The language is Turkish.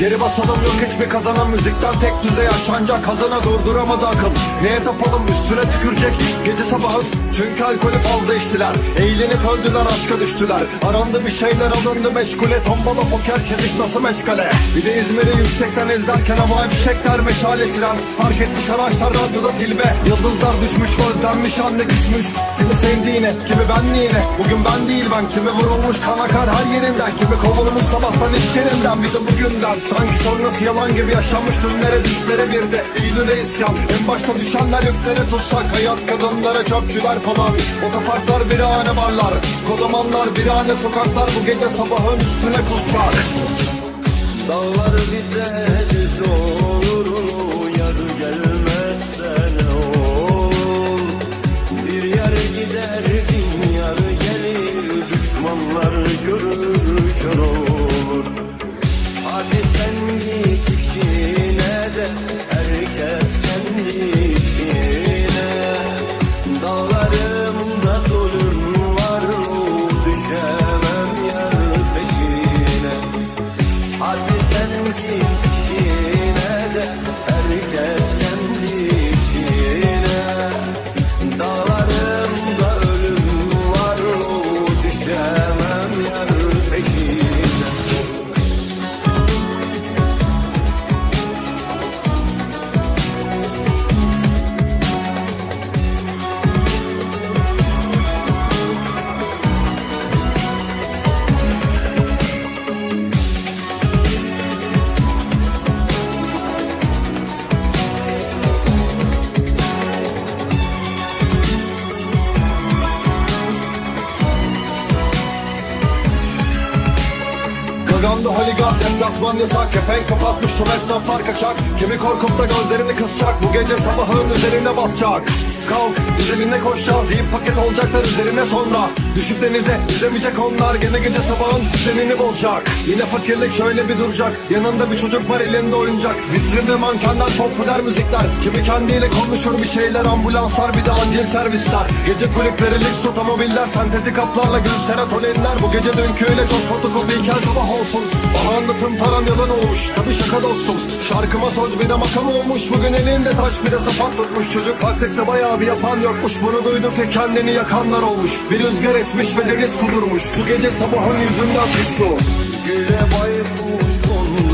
Geri basalım yok hiçbir kazanan müzikten tek düze yaşanacak. Kazana durduramadı akıl Neye tapalım üstüne tükürecek. Gece sabahın çünkü alkolü fazla içtiler. Eğlenip öldüler aşka düştüler. Arandı bir şeyler alındı meşgule. Tombala poker çizik nasıl meşgale? Bir de İzmir'i yüksekten izlerken havai fişekler meşale siren. Fark etmiş araçlar radyoda tilbe. Yıldızlar düşmüş özlenmiş anne küsmüş. Kimi sevdiğine kimi benliğine. Bugün ben değil ben. Kimi vurulmuş kan akar her yerinden. Kimi kovulmuş sabahtan iş yerinden Bir de bugünden Sanki sonrası yalan gibi yaşanmış dünlere düşlere bir de Eylül'e isyan. En başta düşenler yükleri tutsak Hayat kadınlara çöpçüler falan. Otoparklar birahane barlar Kodamanlar birahane sokaklar. Bu gece sabahın üstüne kusacak. Dağlar bize time. Deplasman yasak Kepenk kapatmış tüm esnaflar kaçak Kimi korkup da gözlerini kısacak Bu gece sabahın üzerine basacak Kalk üzerine koşacağız. Yiyip paket olacaklar üzerine sonra. Düşüp denize yüzemeyecek onlar. Gene gece sabahın düzenini bozacak. Yine fakirlik şöyle bir duracak. Yanında bir çocuk var elinde oyuncak. Vitrinde mankenler popüler müzikler. Kimi kendiyle konuşur bir şeyler Ambulanslar bir de acil servisler. Gece kulüpleri lüks otomobiller Sentetik kaplarla gül serotoninler. Bu gece dünküyle çok fotokopiyken sabah olsun. Bana anlatın param yalan olmuş. Tabi şaka dostum. Şarkıma söz bir de makam olmuş. Bugün elinde taş bir de sapan tutmuş. Çocuk taktikte bayağı bir yapan yokmuş Bunu duyduk ki kendini yakanlar olmuş. Bir rüzgar esmiş ve deniz kudurmuş. Bu gece sabahın yüzünden pisli Güle baykuş kondurmayın